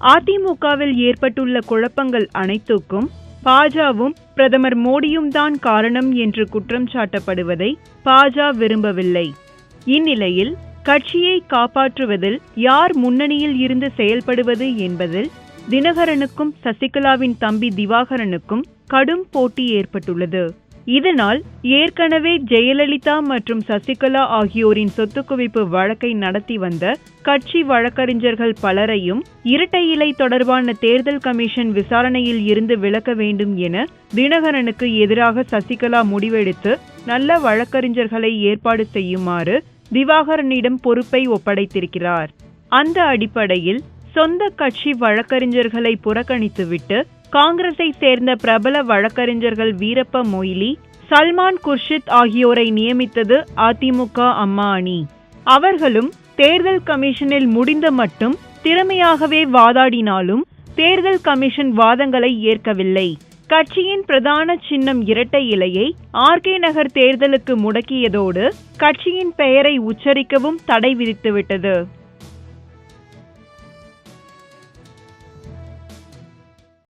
அதிமுகவில் ஏற்பட்டுள்ள குழப்பங்கள் அனைத்துக்கும் பாஜவும் பிரதமர் மோடியும் தான் காரணம் என்று குற்றம் சாட்டப்படுவதை பாஜ விரும்பவில்லை. இந்நிலையில் கட்சியை காப்பாற்றுவதில் யார் முன்னணியில் இருந்து செயல்படுவது என்பதில் தினகரனுக்கும் சசிகலாவின் தம்பி திவாகரனுக்கும் கடும் போட்டி ஏற்பட்டுள்ளது. இதனால் ஏற்கனவே ஜெயலலிதா மற்றும் சசிகலா ஆகியோரின் சொத்து குவிப்பு வழக்கை நடத்தி வந்த கட்சி வழக்கறிஞர்கள் பலரையும் இரட்டை இலை தொடர்பான தேர்தல் கமிஷன் விசாரணையில் இருந்து விலக்க வேண்டும் என தினகரனுக்கு எதிராக சசிகலா முடிவெடுத்து நல்ல வழக்கறிஞர்களை ஏற்பாடு செய்யுமாறு திவாகரனிடம் பொறுப்பை ஒப்படைத்திருக்கிறார். அந்த அடிப்படையில் சொந்த கட்சி வழக்கறிஞர்களை புறக்கணித்துவிட்டு காங்கிரஸை சேர்ந்த பிரபல வழக்கறிஞர்கள் வீரப்ப மொய்லி சல்மான் குர்ஷித் ஆகியோரை நியமித்தது அதிமுக அம்மா அணி. அவர்களும் தேர்தல் கமிஷனில் முடிந்த மட்டும் திறமையாகவே வாதாடினாலும் தேர்தல் கமிஷன் வாதங்களை ஏற்கவில்லை. கட்சியின் பிரதான சின்னம் இரட்டை இலையை ஆர்கே நகர் தேர்தலுக்கு முடக்கியதோடு கட்சியின் பெயரை உச்சரிக்கவும் தடை விதித்துவிட்டது.